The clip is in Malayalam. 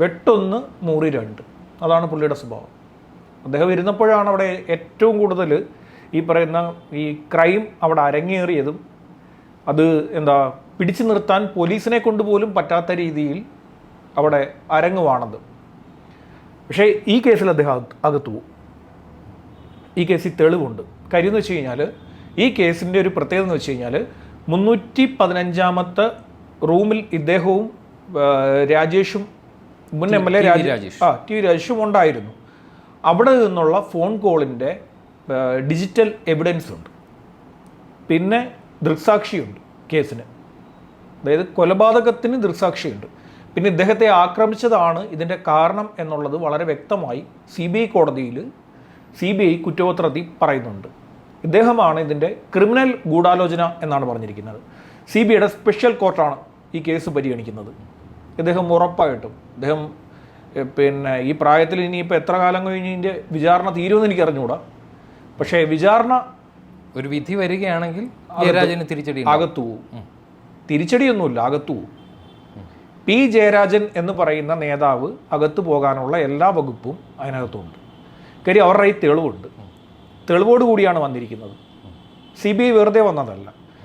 വെട്ടൊന്ന് മൂറി രണ്ട്. അതാണ് പുള്ളിയുടെ സ്വഭാവം. അദ്ദേഹം ഇരുന്നപ്പോഴാണ് അവിടെ ഏറ്റവും കൂടുതൽ ഈ പറയുന്ന ഈ ക്രൈം അവിടെ അരങ്ങേറിയതും അത് എന്താ പിടിച്ചു നിർത്താൻ പോലീസിനെ കൊണ്ടുപോലും പറ്റാത്ത രീതിയിൽ അവിടെ അരങ്ങുവാണത്. പക്ഷേ ഈ കേസിൽ അദ്ദേഹം അകത്തു പോകും ഈ കേസിൽ തെളിവുണ്ട്. കാര്യം എന്ന് വെച്ച് കഴിഞ്ഞാൽ ഈ കേസിന്റെ ഒരു പ്രത്യേകത എന്ന് വെച്ച് കഴിഞ്ഞാൽ മുന്നൂറ്റി പതിനഞ്ചാമത്തെ റൂമിൽ ഇദ്ദേഹവും രാജേഷും മുൻ എം എൽ എ രാജേഷ്. ആ ടി വി രാജേഷും ഉണ്ടായിരുന്നു. അവിടെ നിന്നുള്ള ഫോൺ കോളിന്റെ ഡിജിറ്റൽ എവിഡൻസ് ഉണ്ട്. പിന്നെ ദൃക്സാക്ഷിയുണ്ട് കേസിന്. അതായത് കൊലപാതകത്തിന് ദൃക്സാക്ഷിയുണ്ട്. പിന്നെ ഇദ്ദേഹത്തെ ആക്രമിച്ചതാണ് ഇതിന്റെ കാരണം എന്നുള്ളത് വളരെ വ്യക്തമായി സി ബി ഐ കോടതിയിൽ സി ബി ഐ കുറ്റപത്രത്തിൽ പറയുന്നുണ്ട്. ഇദ്ദേഹമാണ് ഇതിന്റെ ക്രിമിനൽ ഗൂഢാലോചന എന്നാണ് പറഞ്ഞിരിക്കുന്നത്. സി ബി ഐയുടെ സ്പെഷ്യൽ കോർട്ടാണ് ഈ കേസ് പരിഗണിക്കുന്നത്. ഇദ്ദേഹം ഉറപ്പായിട്ടും ഇദ്ദേഹം പിന്നെ ഈ പ്രായത്തിൽ ഇനിയിപ്പോൾ എത്ര കാലം കഴിഞ്ഞ് ഇതിന്റെ വിചാരണ തീരുമെന്ന് എനിക്ക് അറിഞ്ഞുകൂടാ. പക്ഷേ വിചാരണ ഒരു വിധി വരികയാണെങ്കിൽ ജയരാജന് തിരിച്ചടി അകത്തു പോവും. തിരിച്ചടിയൊന്നുമില്ല അകത്തു പോവും. പി ജയരാജൻ എന്ന് പറയുന്ന നേതാവ് അകത്തു പോകാനുള്ള എല്ലാ വകുപ്പും അതിനകത്തുണ്ട്. കാര്യം അവരുടെ ഈ തെളിവുണ്ട്. തെളിവോട് കൂടിയാണ് വന്നിരിക്കുന്നത്. സി ബി ഐ വെറുതെ വന്നതല്ല.